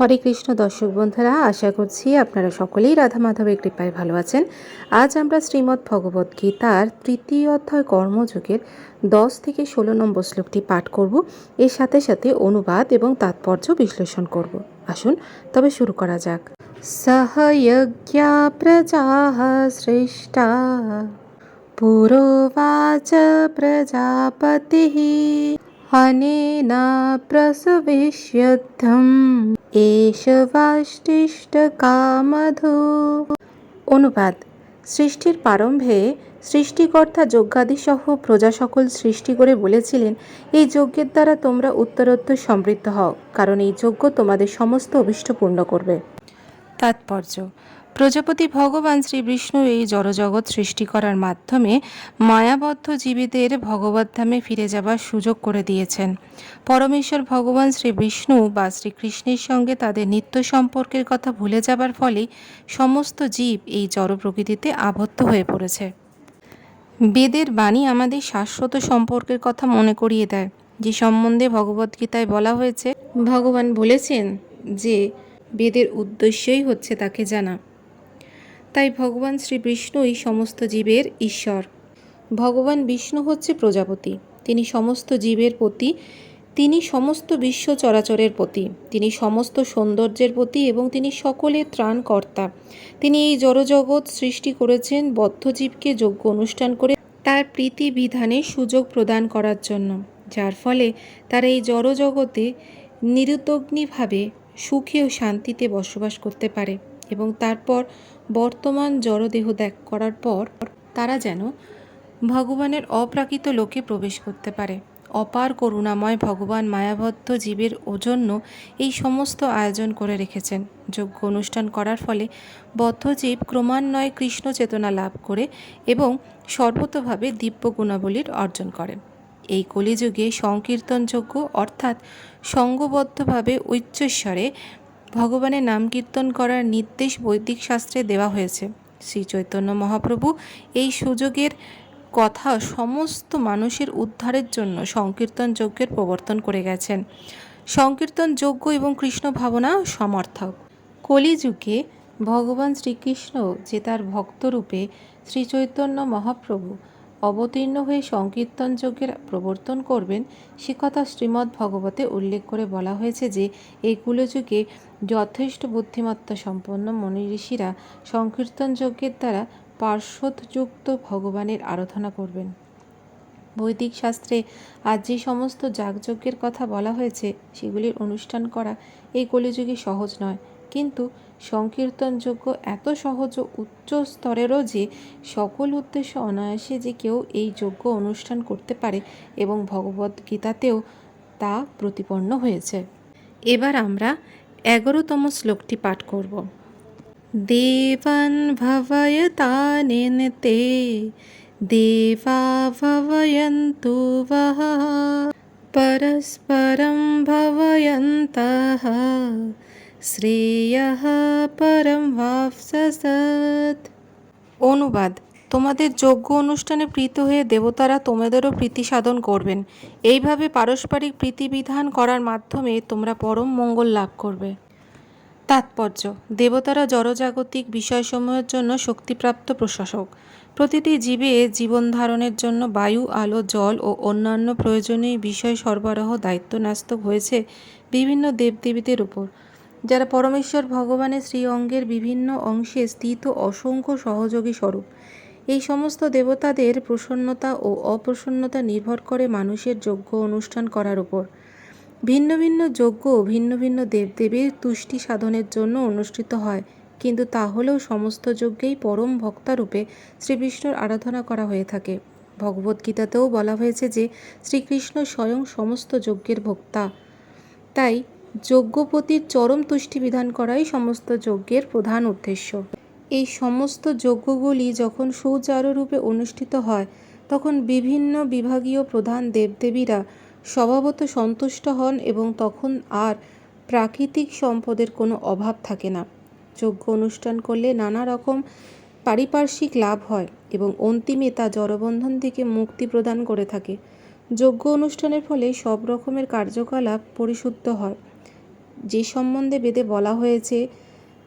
হরে কৃষ্ণ দর্শক বন্ধুরা, আশা করছি আপনারা সকলেই রাধা মাধবের কৃপায় ভালো আছেন। আজ আমরা শ্রীমদ্ ভগবত গীতার তৃতীয় অধ্যায় কর্মযোগের দশ থেকে ষোলো নম্বর শ্লোকটি পাঠ করব। এর সাথে সাথে অনুবাদ এবং তাৎপর্য বিশ্লেষণ করব। আসুন, তবে শুরু করা যাক। সহয়জ্ঞা প্রজা সৃষ্টা, পুরোবাচ প্রজাপতি অনেন প্রসবিষ্যদ্ধম। কামধু অনুবাদ, সৃষ্টির প্রারম্ভে সৃষ্টিকর্তা যজ্ঞাদিসহ প্রজা সকল সৃষ্টি করে বলেছিলেন, এই যজ্ঞের দ্বারা তোমরা উত্তরোত্তর সমৃদ্ধ হও, কারণ এই যজ্ঞ তোমাদের সমস্ত অভিষ্ট পূর্ণ করবে। তাৎপর্য প্রজাপতি ভগবান শ্রী বিষ্ণু এই জড়জগৎ সৃষ্টি করার মাধ্যমে মায়াবদ্ধ জীবীদের ভগবদ্ধামে ফিরে যাবার সুযোগ করে দিয়েছেন। পরমেশ্বর ভগবান শ্রী বিষ্ণু বা শ্রীকৃষ্ণের সঙ্গে তাদের নিত্য সম্পর্কের কথা ভুলে যাবার ফলে সমস্ত জীব এই জড় প্রকৃতিতে আবদ্ধ হয়ে পড়েছে। বেদের বাণী আমাদের শাশ্বত সম্পর্কের কথা মনে করিয়ে দেয়। যে সম্বন্ধে ভগবদ্গীতায় বলা হয়েছে, ভগবান বলেছেন যে বেদের উদ্দেশ্যই হচ্ছে তাকে জানা। তাই ভগবান শ্রী বিষ্ণুই সমস্ত জীবের ঈশ্বর। ভগবান বিষ্ণু হচ্ছে প্রজাপতি। তিনি সমস্ত জীবের প্রতি তিনি সমস্ত বিশ্ব চরাচরের প্রতি তিনি সমস্ত সৌন্দর্যের প্রতি এবং তিনি সকলের ত্রাণকর্তা। তিনি এই জড়জগৎ সৃষ্টি করেছেন বদ্ধজীবকে যোগ্য অনুষ্ঠান করে তার প্রীতি বিধানে সুযোগ প্রদান করার জন্য। যার ফলে তারা এই জড়জগতে নিরুদ্যোগ্নীভাবে সুখে ও শান্তিতে বসবাস করতে পারে এবং তারপর বর্তমান জড়দেহ ত্যাগ করার পর তারা যেন ভগবানের অপ্রাকৃত লোকে প্রবেশ করতে পারে। অপার করুণাময় ভগবান মায়াবদ্ধ জীবের ওজন্য এই সমস্ত আয়োজন করে রেখেছেন। যোগ্য অনুষ্ঠান করার ফলে বদ্ধজীব ক্রমান্বয়ে কৃষ্ণ চেতনা লাভ করে এবং সর্বতভাবে দিব্য গুণাবলীর অর্জন করে এই কলিযুগে সংকীর্তনযোগ্য অর্থাৎ সঙ্গবদ্ধভাবে উচ্চস্বরে ভগবানের নাম কীর্তন করার নির্দেশ বৈদিক শাস্ত্রে দেওয়া হয়েছে। শ্রী চৈতন্য মহাপ্রভু এই সুযোগের কথা সমস্ত মানুষের উদ্ধারের জন্য সংকীর্তন যজ্ঞের প্রবর্তন করে গেছেন। সংকীর্তন যজ্ঞ এবং কৃষ্ণ ভাবনা সমর্থক। কলিযুগে ভগবান শ্রীকৃষ্ণ যে তার ভক্তরূপে শ্রী চৈতন্য মহাপ্রভু অবতীর্ণ হয়ে সংকীর্তন যজ্ঞের প্রবর্তন করবেন, সে কথা শ্রীমদ্ ভগবতে উল্লেখ করে বলা হয়েছে যে, এই কুলযুগে যথেষ্ট বুদ্ধিমত্তা সম্পন্ন মনি ঋষিরা সংকীর্তন যজ্ঞের দ্বারা পার্শ্বদযুক্ত ভগবানের আরাধনা করবেন। বৈদিক শাস্ত্রে আজ যে সমস্ত যাগযজ্ঞের কথা বলা হয়েছে, সেগুলির অনুষ্ঠান করা এই কলিযুগে সহজ নয়। কিন্তু সংকীর্তনযোগ্য এত সহজ ও উচ্চ স্তরেরও যে সকল উদ্দেশ্য অনায়াসে যে কেউ এই যোগ্য অনুষ্ঠান করতে পারে এবং ভগবদ্ গীতাতেও তা প্রতিপন্ন হয়েছে। এবার আমরা এগারোতম শ্লোকটি পাঠ করব। দেবান ভবয়তানেন তে দেবা ভবয়ন্তু বহ, পরস্পরম শ্রেয় পরম ভাবসৎ অনুবাদ, তোমাদের যোগ্য অনুষ্ঠানে প্রীত হয়ে দেবতারা তোমাদেরও প্রীতি সাধন করবেন। এইভাবে পারস্পরিক প্রীতিবিধান করার মাধ্যমে তোমরা পরম মঙ্গল লাভ করবে। তাৎপর্য, দেবতারা জড়জাগতিক বিষয়সমূহের জন্য শক্তিপ্রাপ্ত প্রশাসক। প্রতিটি জীবে জীবন ধারণের জন্য বায়ু, আলো, জল ও অন্যান্য প্রয়োজনীয় বিষয় সরবরাহ দায়িত্ব ন্যস্ত হয়েছে বিভিন্ন দেবদেবীদের উপর। যারা পরমেশ্বর ভগবানের শ্রী অঙ্গের বিভিন্ন অংশে স্থিত অসংখ্য সহযোগী স্বরূপ। এই সমস্ত দেবতাদের প্রসন্নতা ও অপ্রসন্নতা নির্ভর করে মানুষের যজ্ঞ অনুষ্ঠান করার উপর। ভিন্ন ভিন্ন যজ্ঞ ভিন্ন ভিন্ন দেবদেবীর তুষ্টি সাধনের জন্য অনুষ্ঠিত হয়, কিন্তু তা হলেও সমস্ত যজ্ঞেই পরম ভক্তারূপে শ্রীবিষ্ণুর আরাধনা করা হয়ে থাকে। ভগবদ্গীতাতেও বলা হয়েছে যে, শ্রীকৃষ্ণ স্বয়ং সমস্ত যজ্ঞের ভোক্তা। তাই যজ্ঞপতির চরম তুষ্টি বিধান করাই সমস্ত যজ্ঞের প্রধান উদ্দেশ্য। এই সমস্ত যজ্ঞগুলি যখন সুচারুরূপে অনুষ্ঠিত হয়, তখন বিভিন্ন বিভাগীয় প্রধান দেবদেবীরা স্বভাবত সন্তুষ্ট হন এবং তখন আর প্রাকৃতিক সম্পদের কোনো অভাব থাকে না। যজ্ঞ অনুষ্ঠান করলে নানা রকম পারিপার্শ্বিক লাভ হয় এবং অন্তিমে তা জড়বন্ধন থেকে মুক্তি প্রদান করে থাকে। যজ্ঞ অনুষ্ঠানের ফলে সব রকমের কার্যকলাপ পরিশুদ্ধ হয়। যে সম্বন্ধে বেদে বলা হয়েছে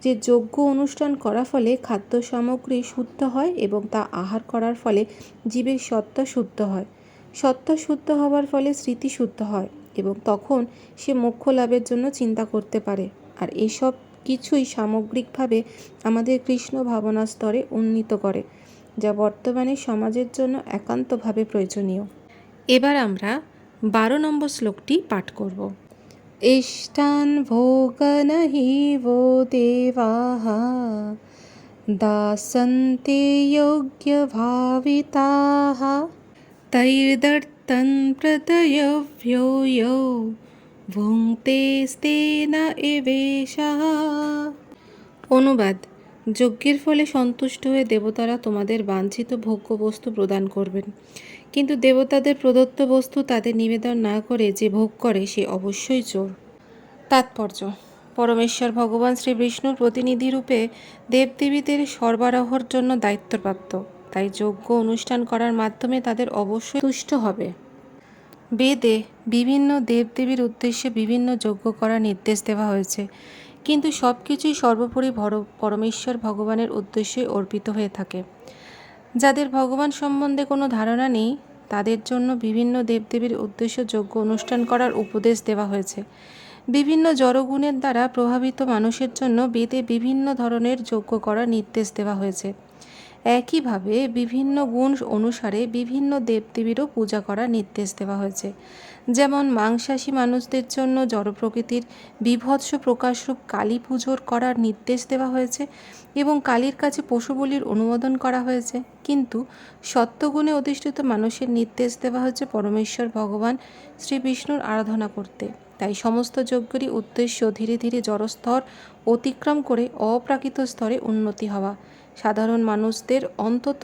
যে যজ্ঞ অনুষ্ঠান করার ফলে খাদ্য সামগ্রী শুদ্ধ হয় এবং তা আহার করার ফলে জীবের সত্তা শুদ্ধ হয়। সত্তা শুদ্ধ হওয়ার ফলে স্মৃতি শুদ্ধ হয় এবং তখন সে মোক্ষ লাভের জন্য চিন্তা করতে পারে। আর এসব কিছুই সামগ্রিকভাবে আমাদের কৃষ্ণ ভাবনা স্তরে উন্নীত করে, যা বর্তমানে সমাজের জন্য একান্তভাবে প্রয়োজনীয়। এবার আমরা বারো নম্বর শ্লোকটি পাঠ করব। ইষ্টান ভোগ নহি वो देवाः दासन्ते योग्यभाविताः तैर्दर्तन् प्रतयव्यो यौ ভুংতে স্তেন এবেশাহ অনুবাদ যজ্ঞের ফলে সন্তুষ্ট হয়ে দেবতারা তোমাদের বাঞ্ছিত ভোগ্য বস্তু প্রদান করবেন কিন্তু দেবতাদের প্রদত্ত বস্তু তাদের নিবেদন না করে যে ভোগ করে সে অবশ্যই চোর। তাৎপর্য, পরমেশ্বর ভগবান শ্রী বিষ্ণুর প্রতিনিধি রূপে দেবদেবীদের সরবরাহর জন্য দায়িত্বপ্রাপ্ত। তাই যজ্ঞ অনুষ্ঠান করার মাধ্যমে তাদের অবশ্যই তুষ্ট হবে। বেদে বিভিন্ন দেবদেবীর উদ্দেশ্যে বিভিন্ন যজ্ঞ করার নির্দেশ দেওয়া হয়েছে। কিন্তু সব কিছুই সর্বোপরি পরমেশ্বর ভগবানের উদ্দেশ্যে অর্পিত হয়ে থাকে। যাদের ভগবান সম্বন্ধে কোনো ধারণা নেই, তাদের জন্য বিভিন্ন দেবদেবীর উদ্দেশ্য যজ্ঞ অনুষ্ঠান করার উপদেশ দেওয়া হয়েছে। বিভিন্ন জড়গুণের দ্বারা প্রভাবিত মানুষের জন্য বেদে বিভিন্ন ধরনের যজ্ঞ করার নির্দেশ দেওয়া হয়েছে। একইভাবে বিভিন্ন গুণ অনুসারে বিভিন্ন দেবদেবীরও পূজা করার নির্দেশ দেওয়া হয়েছে। যেমন মাংসাশী মানুষদের জন্য জড় প্রকৃতির বিভৎস প্রকাশরূপ কালী পুজোর করার নির্দেশ দেওয়া হয়েছে। এবং কালীর কাছে পশু বলির অনুমোদন করা হয়েছে। কিন্তু সত্যগুণে অধিষ্ঠিত মানুষের নির্দেশ দেওয়া হয়েছে পরমেশ্বর ভগবান শ্রী বিষ্ণুর আরাধনা করতে। তাই সমস্ত যজ্ঞেরই উদ্দেশ্য ধীরে ধীরে জড়স্তর অতিক্রম করে অপ্রাকৃত স্তরে উন্নতি হওয়া। সাধারণ মানুষদের অন্তত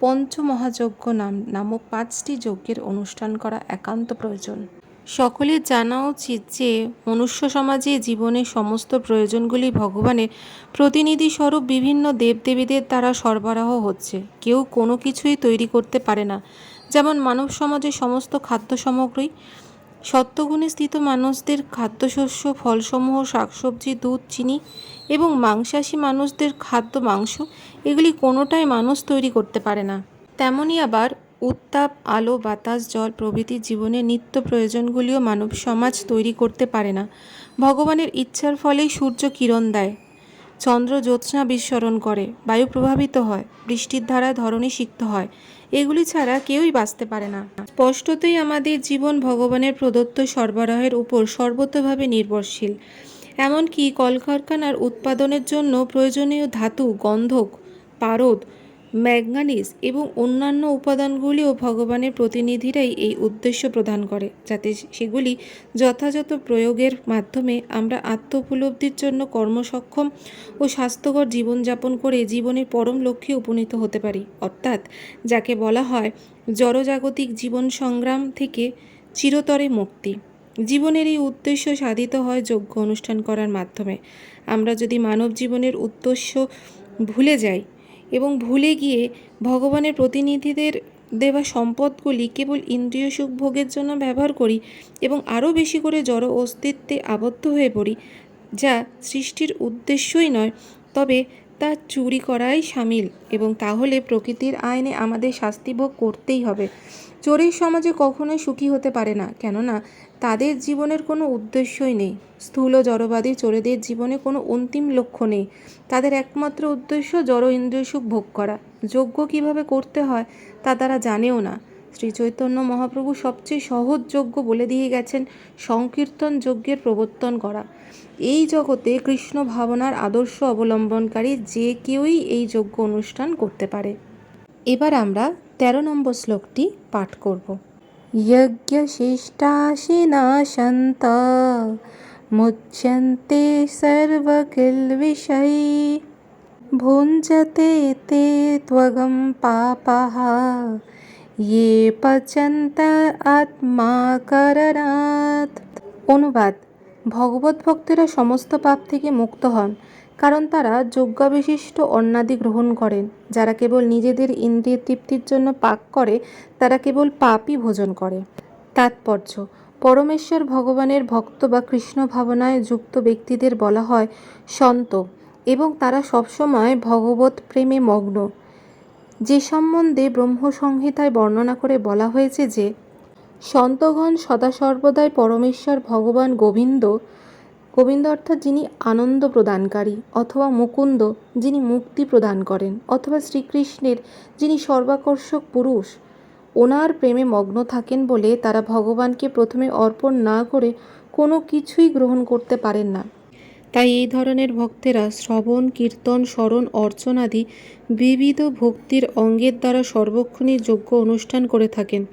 পঞ্চমহাযজ্ঞ নাম নামক পাঁচটি যজ্ঞের অনুষ্ঠান করা একান্ত প্রয়োজন। সকলের জানা উচিত যে মনুষ্য সমাজে জীবনের সমস্ত প্রয়োজনগুলি ভগবানের প্রতিনিধি স্বরূপ বিভিন্ন দেবদেবীদের দ্বারা সরবরাহ হচ্ছে। কেউ কোনো কিছুই তৈরি করতে পারে না। যেমন মানব সমাজে সমস্ত খাদ্য সামগ্রী, সত্যগুণে স্থিত মানুষদের খাদ্যশস্য, ফলসমূহ, শাকসবজি, দুধ, চিনি এবং মাংসাশী মানুষদের খাদ্য, মাংস, এগুলি কোনোটাই মানুষ তৈরি করতে পারে না। তেমনই আবার উত্তাপ, আলো, বাতাস, জল প্রভৃতি জীবনের নিত্য প্রয়োজনগুলিও মানব সমাজ তৈরি করতে পারে না। ভগবানের ইচ্ছার ফলেই সূর্য কিরণ দেয়। চন্দ্র জ্যোৎস্না বিস্মরণ করে, বায়ু প্রভাবিত হয়, বৃষ্টির ধারায় ধরণী সিক্ত হয়। এগুলি ছাড়া কেউই বাঁচতে পারে না। স্পষ্টতই আমাদের জীবন ভগবানের প্রদত্ত সরবরাহের উপর সর্বতভাবে নির্ভরশীল। এমনকি কলকারখানার উৎপাদনের জন্য প্রয়োজনীয় ধাতু, গন্ধক, পারদ ম্যাঙ্গানিজ এবং অন্যান্য উপাদানগুলিও ভগবানের প্রতিনিধিরাই এই উদ্দেশ্য প্রদান করে, যাতে সেগুলি যথাযথ প্রয়োগের মাধ্যমে আমরা আত্ম উপলব্ধির জন্য কর্মসক্ষম ও স্বাস্থ্যকর জীবনযাপন করে জীবনের পরম লক্ষ্যে উপনীত হতে পারি। অর্থাৎ যাকে বলা হয় জড়জাগতিক জীবন সংগ্রাম থেকে চিরতরে মুক্তি। জীবনের এই উদ্দেশ্য সাধিত হয় যোগ্য অনুষ্ঠান করার মাধ্যমে। আমরা যদি মানব জীবনের উদ্দেশ্য ভুলে যাই এবং ভুলে গিয়ে ভগবানের প্রতিনিধিদের দেওয়া সম্পদগুলি কেবল ইন্দ্রিয় সুখ ভোগের জন্য ব্যবহার করি এবং আরও বেশি করে জড় অস্তিত্বে আবদ্ধ হয়ে পড়ি, যা সৃষ্টির উদ্দেশ্যই নয়। তবে তা চুরি করাই সামিল এবং তাহলে প্রকৃতির আইনে আমাদের শাস্তি ভোগ করতেই হবে। চোরের সমাজে কখনোই সুখী হতে পারে না, কেননা তাদের জীবনের কোনো উদ্দেশ্যই নেই। স্থূল জড়বাদী চোরেদের জীবনে কোনো অন্তিম লক্ষ্য নেই। তাদের একমাত্র উদ্দেশ্য জড় ইন্দ্রিয় সুখ ভোগ করা। যোগ্য কীভাবে করতে হয় তা তারা জানেও না। শ্রী চৈতন্য মহাপ্রভু সবচেয়ে সহজ যজ্ঞ বলে দিয়ে গেছেন সংকীর্তন যজ্ঞের প্রবর্তন করা এই জগতে কৃষ্ণ ভাবনার আদর্শ অবলম্বনকারী যে কেউই এই যজ্ঞ অনুষ্ঠান করতে পারে এবার আমরা তেরো নম্বর শ্লোকটি পাঠ করব यज्ञशिष्टाशिना सन्त मुच्यन्ते सर्वकिल्विषै भुञ्जते ते त्वगं पापः ইয়ে পচন্ত আত্মা করনাথ অনুবাদ। ভগবত ভক্তেরা সমস্ত পাপ থেকে মুক্ত হন, কারণ তারা যজ্ঞবিশিষ্ট অন্নাদি গ্রহণ করেন। যারা কেবল নিজেদের ইন্দ্রিয় তৃপ্তির জন্য পাক করে, তারা কেবল পাপই ভোজন করে। তাৎপর্য। পরমেশ্বর ভগবানের ভক্ত বা কৃষ্ণ ভাবনায় যুক্ত ব্যক্তিদের বলা হয় সন্ত, এবং তারা সবসময় ভগবত প্রেমে মগ্ন। যে সম্বন্ধে ব্রহ্মসংহিতায় বর্ণনা করে বলা হয়েছে যে, সন্তগণ সদা সর্বদাই পরমেশ্বর ভগবান গোবিন্দ গোবিন্দ অর্থাৎ যিনি আনন্দ প্রদানকারী অথবা মুকুন্দ, যিনি মুক্তি প্রদান করেন, অথবা শ্রীকৃষ্ণের যিনি সর্বাকর্ষক পুরুষ, ওনার প্রেমে মগ্ন থাকেন বলে তারা ভগবানকে প্রথমে অর্পণ না করে কোনো কিছুই গ্রহণ করতে পারেন না। তাই এই ধরনের ভক্তেরা শ্রবণ, কীর্তন, স্মরণ অর্চনাদি বিবিধ ভক্তির অঙ্গের দ্বারা সর্বক্ষণই যোগ্য অনুষ্ঠান করে থাকেন।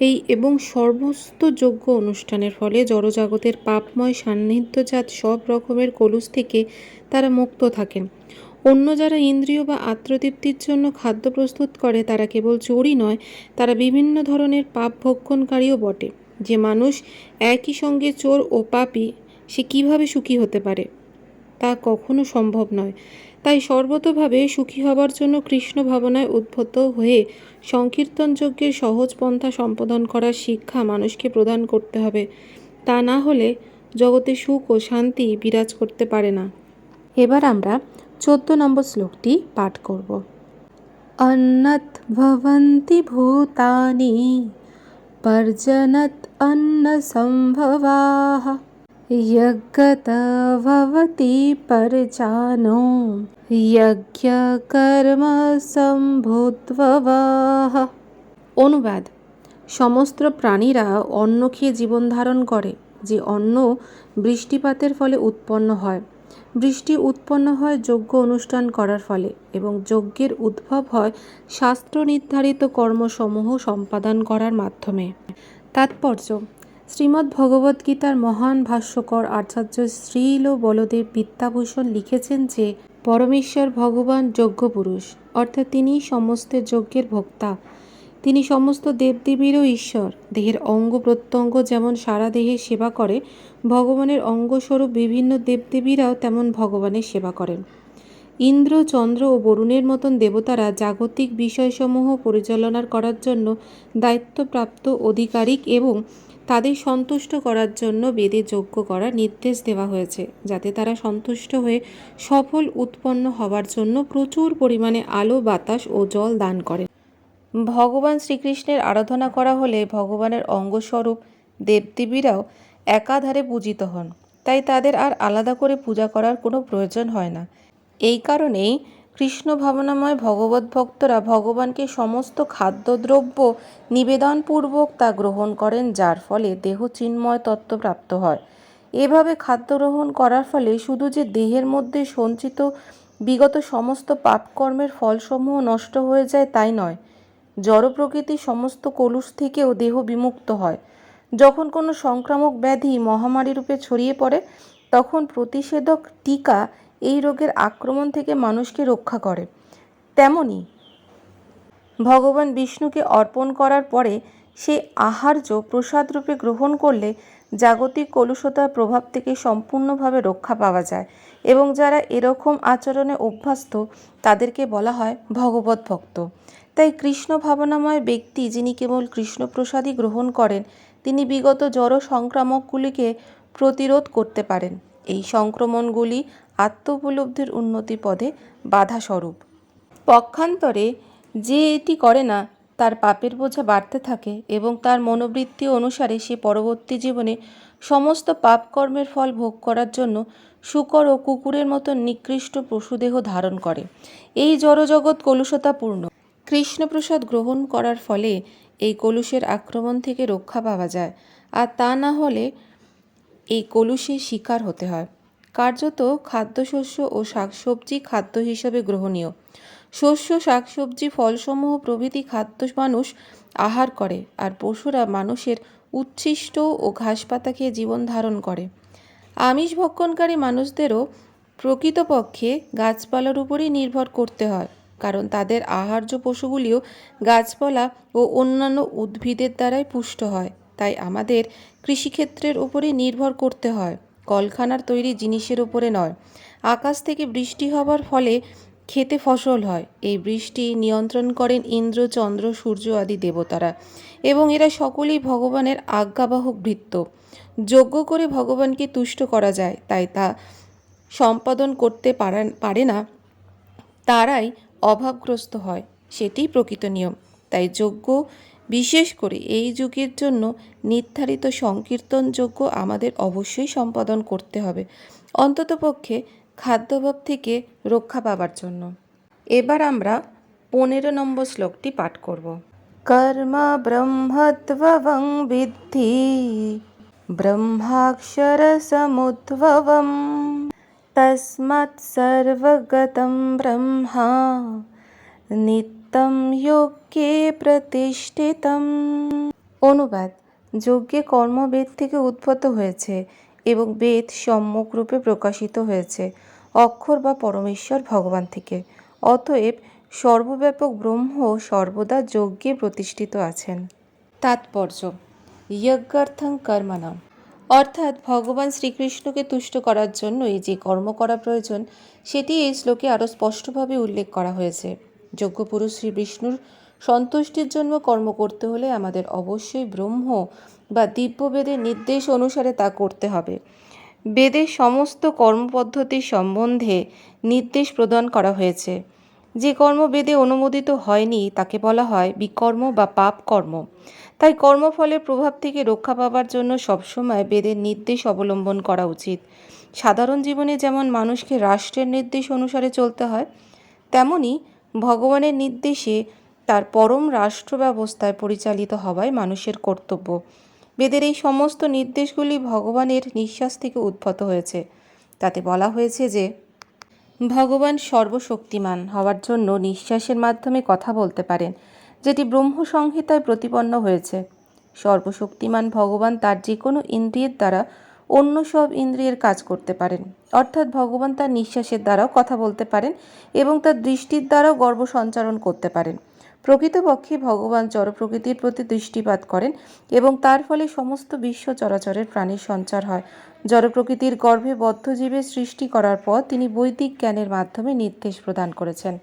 এই এবং সর্বস্ত যোগ্য অনুষ্ঠানের ফলে জড়জাগতের পাপময় সান্নিধ্যজাত সব রকমের কলুষ থেকে তারা মুক্ত থাকেন। অন্য যারা ইন্দ্রিয় বা আত্মতৃপ্তির জন্য খাদ্য প্রস্তুত করে, তারা কেবল চোরই নয়, তারা বিভিন্ন ধরনের পাপ ভক্ষণকারীও বটে। যে মানুষ একই সঙ্গে চোর ও পাপী, সে কীভাবে সুখী হতে পারে? তা কখনো সম্ভব নয়। তাই সর্বতভাবে সুখী হবার জন্য কৃষ্ণ ভাবনায় উদ্ভূত হয়ে সংকীর্তন যজ্ঞের সহজ পন্থা সম্পাদন করার শিক্ষা মানুষকে প্রদান করতে হবে। তা না হলে জগতে সুখ ও শান্তি বিরাজ করতে পারে না। এবার আমরা চোদ্দ নম্বর শ্লোকটি পাঠ করব। অন্নত ভবন্তি ভূতানি পর্জনত অন্ন সম্ভবাহ भवति पर्जानो यज्ञकर्म সম্ভূদ্ভবাহ অনুবাদ সমস্ত প্রাণীরা অন্ন খেয়ে জীবন ধারণ করে যে অন্ন বৃষ্টিপাতের ফলে উৎপন্ন হয় বৃষ্টি উৎপন্ন হয় যজ্ঞ অনুষ্ঠান করার ফলে এবং যজ্ঞের উদ্ভব হয় শাস্ত্র নির্ধারিত কর্মসমূহ সম্পাদন করার মাধ্যমে তাৎপর্য শ্রীমদ্ ভগবদ্গীতার মহান ভাষ্যকর আচার্য শ্রীল বলদেব বিদ্যাভূষণ লিখেছেন যে, পরমেশ্বর ভগবান যজ্ঞ পুরুষ, অর্থাৎ তিনি সমস্ত যজ্ঞের ভোক্তা। তিনি সমস্ত দেবদেবীরও ঈশ্বর। দেহের অঙ্গ প্রত্যঙ্গ যেমন সারা দেহে সেবা করে, ভগবানের অঙ্গস্বরূপ বিভিন্ন দেবদেবীরাও তেমন ভগবানের সেবা করেন। ইন্দ্র, চন্দ্র ও বরুণের মতন দেবতারা জাগতিক বিষয়সমূহ পরিচালনা করার জন্য দায়িত্বপ্রাপ্ত অধিকারিক এবং তাদের সন্তুষ্ট করার জন্য বেদে যজ্ঞ করার নির্দেশ দেওয়া হয়েছে, যাতে তারা সন্তুষ্ট হয়ে সফল উৎপন্ন হবার জন্য প্রচুর পরিমাণে আলো, বাতাস ও জল দান করেন। ভগবান শ্রীকৃষ্ণের আরাধনা করা হলে ভগবানের অঙ্গস্বরূপ দেবদেবীরাও একাধারে পূজিত হন। তাই তাদের আর আলাদা করে পূজা করার কোনো প্রয়োজন হয় না। এই কারণেই কৃষ্ণ ভাবনাময় ভগবত ভক্তরা ভগবানকে সমস্ত খাদ্যদ্রব্য নিবেদনপূর্বক তা গ্রহণ করেন, যার ফলে দেহ চিন্ময় তত্ত্ব প্রাপ্ত হয়। এভাবে খাদ্য গ্রহণ করার ফলে শুধু যে দেহের মধ্যে সঞ্চিত বিগত সমস্ত পাপকর্মের ফলসমূহ নষ্ট হয়ে যায় তাই নয় জড় প্রকৃতির সমস্ত কলুষ থেকেও দেহ বিমুক্ত হয়। যখন কোনো সংক্রামক ব্যাধি মহামারী রূপে ছড়িয়ে পড়ে, তখন প্রতিষেধক টিকা এই রোগের আক্রমণ থেকে মানুষকে রক্ষা করে। তেমনি ভগবান বিষ্ণুকে অর্পণ করার পরে সে আহার্য প্রসাদ রূপে গ্রহণ করলে জাগতিক কলুষতার প্রভাব থেকে সম্পূর্ণভাবে রক্ষা পাওয়া যায় এবং যারা এরকম আচরণে অভ্যস্ত, তাদেরকে বলা হয় ভগবত ভক্ত। তাই কৃষ্ণ ভাবনাময় ব্যক্তি যিনি কেবল কৃষ্ণপ্রসাদই গ্রহণ করেন, তিনি বিগত জড় সংক্রামকগুলিকে প্রতিরোধ করতে পারেন। এই সংক্রমণগুলি আত্মোপলব্ধির উন্নতি পদে বাধাস্বরূপ। পক্ষান্তরে যে এটি করে না, তার পাপের বোঝা বাড়তে থাকে এবং তার মনোবৃত্তি অনুসারে সে পরবর্তী জীবনে সমস্ত পাপকর্মের ফল ভোগ করার জন্য শুকর ও কুকুরের মতো নিকৃষ্ট পশুদেহ ধারণ করে। এই জড়জগৎ কলুষতাপূর্ণ। কৃষ্ণপ্রসাদ গ্রহণ করার ফলে এই কলুষের আক্রমণ থেকে রক্ষা পাওয়া যায়। আর তা না হলে এই কলুষের শিকার হতে হয়। কার্যত খাদ্যশস্য ও শাকসবজি খাদ্য হিসাবে গ্রহণীয়। শস্য, শাকসবজি, ফলসমূহ প্রভৃতি খাদ্য মানুষ আহার করে আর পশুরা মানুষের উচ্ছিষ্ট ও ঘাসপাতা খেয়ে জীবন ধারণ করে। আমিষ ভক্ষণকারী মানুষদেরও প্রকৃতপক্ষে গাছপালার উপরই নির্ভর করতে হয়, কারণ তাদের আহার্য পশুগুলিও গাছপালা ও অন্যান্য উদ্ভিদের দ্বারাই পুষ্ট হয়। তাই আমাদের কৃষিক্ষেত্রের উপরই নির্ভর করতে হয়, কলখানার তৈরি জিনিসের উপরে নয়। আকাশ থেকে বৃষ্টি হবার ফলে খেতে ফসল হয়। এই বৃষ্টি নিয়ন্ত্রণ করেন ইন্দ্র, চন্দ্র, সূর্য আদি দেবতারা এবং এরা সকলেই ভগবানের আজ্ঞাবাহক বৃত্ত যজ্ঞ করে ভগবানকে তুষ্ট করা যায়, তাই তা সম্পাদন করতে পারা না, তারাই অভাবগ্রস্ত হয়, সেটিই প্রকৃত নিয়ম। তাই যজ্ঞ বিশেষ করে এই যুগের জন্য নির্ধারিত সংকীর্তনযোগ্য আমাদের অবশ্যই সম্পাদন করতে হবে, অন্ততপক্ষে খাদ্যাভাব থেকে রক্ষা পাবার জন্য। এবার আমরা পনেরো নম্বর শ্লোকটি পাঠ করব। কর্ম বিদ্ধি ব্রহ্মাক্ষর সমুদ্ভবম তস্মাৎ সর্বগতম ব্রহ্মা নিত্যম যজ্ঞে প্রতিষ্ঠিতম অনুবাদ, যজ্ঞে কর্মবেদ থেকে উদ্ভূত হয়েছে এবং বেদ সম্যক রূপে প্রকাশিত হয়েছে, অক্ষর বা পরমেশ্বর ভগবান থেকে। অতএব সর্বব্যাপক ব্রহ্ম সর্বদা যজ্ঞে প্রতিষ্ঠিত আছেন। তাৎপর্য, যজ্ঞার্থং কর্মণা অর্থাৎ ভগবান শ্রীকৃষ্ণকে তুষ্ট করার জন্যই যে কর্ম করা প্রয়োজন, সেটি এই শ্লোকে আরও স্পষ্টভাবে উল্লেখ করা হয়েছে। যজ্ঞপুরুষ শ্রী বিষ্ণুর সন্তুষ্টির জন্য কর্ম করতে হলে আমাদের অবশ্যই ব্রহ্ম বা দিব্যবেদের নির্দেশ অনুসারে তা করতে হবে। বেদের সমস্ত কর্মপদ্ধতির সম্বন্ধে নির্দেশ প্রদান করা হয়েছে। যে কর্ম বেদে অনুমোদিত হয়নি, তাকে বলা হয় বিকর্ম বা পাপ কর্ম তাই কর্মফলের প্রভাব থেকে রক্ষা পাবার জন্য সবসময় বেদের নির্দেশ অবলম্বন করা উচিত। সাধারণ জীবনে যেমন মানুষকে রাষ্ট্রের নির্দেশ অনুসারে চলতে হয়, তেমনি ভগবানের নির্দেশে তার পরম রাষ্ট্র ব্যবস্থায় পরিচালিত হওয়াই মানুষের কর্তব্য। বেদের এই সমস্ত নির্দেশগুলি ভগবানের নিঃশ্বাস থেকে উদ্ভূত হয়েছে। তাতে বলা হয়েছে যে, ভগবান সর্বশক্তিমান হওয়ার জন্য নিঃশ্বাসের মাধ্যমে কথা বলতে পারেন, যেটি ব্রহ্ম সংহিতায় প্রতিপন্ন হয়েছে। সর্বশক্তিমান ভগবান তার যে কোনো ইন্দ্রিয়ের দ্বারা অন্য সব ইন্দ্রিয়ের কাজ করতে পারেন। অর্থাৎ ভগবান তার নিঃশ্বাসের দ্বারাও কথা বলতে পারেন এবং তার দৃষ্টির দ্বারাও গর্ব সঞ্চারণ করতে পারেন। প্রকৃতপক্ষে ভগবান জড় প্রকৃতির প্রতি দৃষ্টিপাত করেন এবং তার ফলে সমস্ত বিশ্ব চরাচরের প্রাণীর সঞ্চার হয়। জড় প্রকৃতির গর্ভে বদ্ধজীবের সৃষ্টি করার পর তিনি বৈদিক জ্ঞানের মাধ্যমে নির্দেশ প্রদান করেছেন,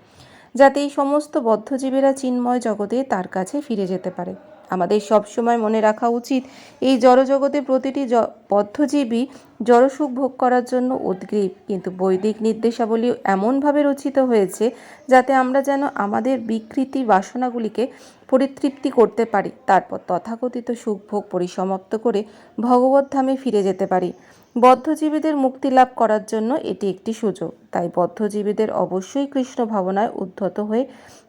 যাতে এই সমস্ত বদ্ধজীবেরা চিন্ময় জগতে তার কাছে ফিরে যেতে পারে। আমাদের সবসময় মনে রাখা উচিত, এই জড়জগতে প্রতিটি বদ্ধজীবী জড়সুখ ভোগ করার জন্য উদ্গ্রীব। কিন্তু বৈদিক নির্দেশাবলী এমনভাবে রচিত হয়েছে যাতে আমরা যেন আমাদের বিকৃতি বাসনাগুলিকে পরিতৃপ্তি করতে পারি, তারপর তথাকথিত সুখভোগ পরিসমাপ্ত করে ভগবত ধামে ফিরে যেতে পারি। বদ্ধজীবীদের মুক্তি লাভ করার জন্য এটি একটি সুযোগ। তাই বদ্ধজীবীদের অবশ্যই কৃষ্ণ ভাবনায় উদ্ধত হয়ে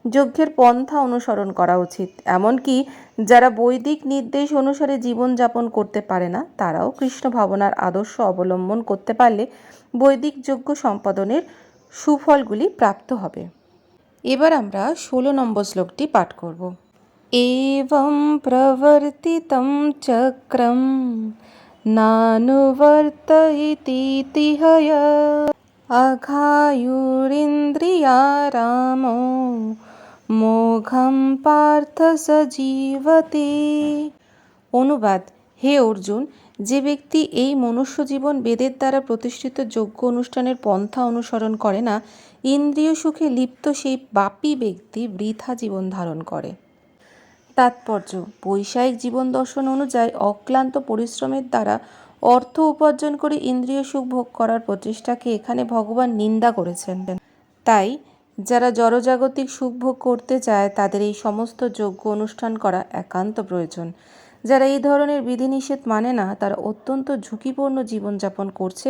যজ্ঞের পন্থা অনুসরণ করা উচিত। এমনকি যারা বৈদিক নির্দেশ অনুসারে জীবনযাপন করতে পারে না, তারাও কৃষ্ণ ভাবনার আদর্শ অবলম্বন করতে পারলে বৈদিক যজ্ঞ সম্পাদনের সুফলগুলি প্রাপ্ত হবে। এবার আমরা ষোলো নম্বর শ্লোকটি পাঠ করব। এবং প্রবর্তিতম চক্রম ইতিহয় অঘায়ুরিন্দ্রিয়া রাম মোঘম পার্থ সজীবতে অনুবাদ হে অর্জুন, যে ব্যক্তি এই মনুষ্য জীবন বেদের দ্বারা প্রতিষ্ঠিত যোগ্য অনুষ্ঠানের পন্থা অনুসরণ করে না, ইন্দ্রিয় সুখে লিপ্ত সেই বাপী ব্যক্তি বৃথা জীবন ধারণ করে। তাৎপর্য। বৈষয়িক জীবন দর্শন অনুযায়ী অক্লান্ত পরিশ্রমের দ্বারা অর্থ উপার্জন করে ইন্দ্রিয় সুখ ভোগ করার প্রচেষ্টাকে এখানে ভগবান নিন্দা করেছেন। তাই যারা জড়জাগতিক সুখ ভোগ করতে চায়, তাদের এই সমস্ত যোগ্য অনুষ্ঠান করা একান্ত প্রয়োজন। যারা এই ধরনের বিধিনিষেধ মানে না, তারা অত্যন্ত ঝুঁকিপূর্ণ জীবনযাপন করছে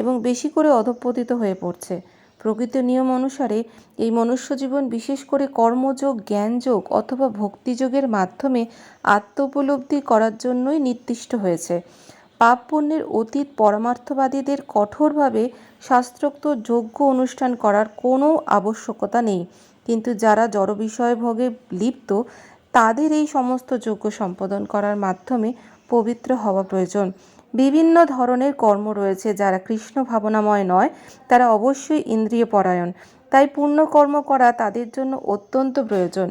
এবং বেশি করে অধঃপতিত হয়ে পড়ছে। প্রকৃত নিয়ম অনুসারে এই মনুষ্য জীবন বিশেষ করে কর্মযোগ, জ্ঞানযোগ অথবা ভক্তিযোগের মাধ্যমে আত্ম উপলব্ধি করার জন্যই নির্দিষ্ট হয়েছে। পাপ পুণ্যের অতীত পরমার্থবাদীদের কঠোরভাবে শাস্ত্রোক্ত যোগ্য অনুষ্ঠান করার কোনো আবশ্যকতা নেই। কিন্তু যারা জড় বিষয় ভোগে লিপ্ত, তাদের এই সমস্ত যোগ্য সম্পাদন করার মাধ্যমে পবিত্র হওয়া প্রয়োজন। বিভিন্ন ধরনের কর্ম রয়েছে যারা কৃষ্ণ ভাবনাময় নয়, তারা অবশ্যই ইন্দ্রিয় পরায়ণ। তাই পুণ্যকর্ম করা তাদের জন্য অত্যন্ত প্রয়োজন।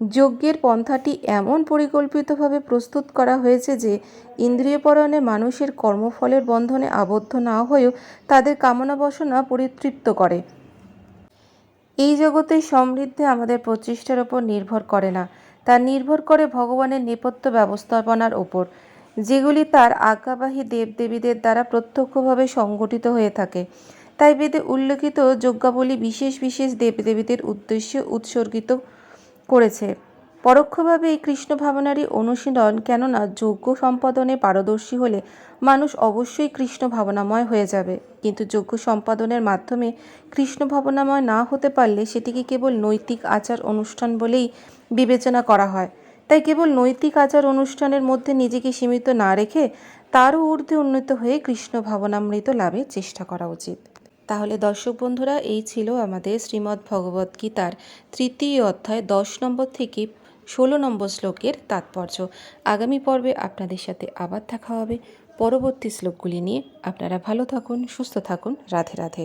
যজ্ঞের পন্থাটি এমন পরিকল্পিতভাবে প্রস্তুত করা হয়েছে যে ইন্দ্রিয়পরায়ণে মানুষের কর্মফলের বন্ধনে আবদ্ধ না হয়েও তাদের কামনা বাসনা পরিতৃপ্ত করে। এই জগতের সমৃদ্ধি আমাদের প্রচেষ্টার ওপর নির্ভর করে না। তা নির্ভর করে ভগবানের নেপথ্য ব্যবস্থাপনার ওপর যেগুলি তার আজ্ঞাবাহী দেবদেবীদের দ্বারা প্রত্যক্ষভাবে সংগঠিত হয়ে থাকে। তাই বেদে উল্লেখিত যজ্ঞাবলী বিশেষ বিশেষ দেবদেবীদের উদ্দেশ্যে উৎসর্গিত করেছে। পরোক্ষভাবে এই কৃষ্ণ ভাবনারই অনুশীলন কেননা যজ্ঞ সম্পাদনে পারদর্শী হলে মানুষ অবশ্যই কৃষ্ণ ভাবনাময় হয়ে যাবে। কিন্তু যজ্ঞ সম্পাদনের মাধ্যমে কৃষ্ণ ভাবনাময় না হতে পারলে সেটিকে কেবল নৈতিক আচার অনুষ্ঠান বলেই বিবেচনা করা হয়। তাই কেবল নৈতিক আচার অনুষ্ঠানের মধ্যে নিজেকে সীমিত না রেখে তারও ঊর্ধ্বে উন্নীত হয়ে কৃষ্ণ ভাবনামৃত লাভের চেষ্টা করা উচিত। তাহলে দর্শক বন্ধুরা, এই ছিল আমাদের শ্রীমদ্ ভগবদ্ গীতার তৃতীয় অধ্যায়, দশ নম্বর থেকে ষোলো নম্বর শ্লোকের তাৎপর্য। আগামী পর্বে আপনাদের সাথে আবার দেখা হবে। পরবর্তী শ্লোকগুলি নিয়ে আপনারা ভালো থাকুন, সুস্থ থাকুন। রাধে রাধে।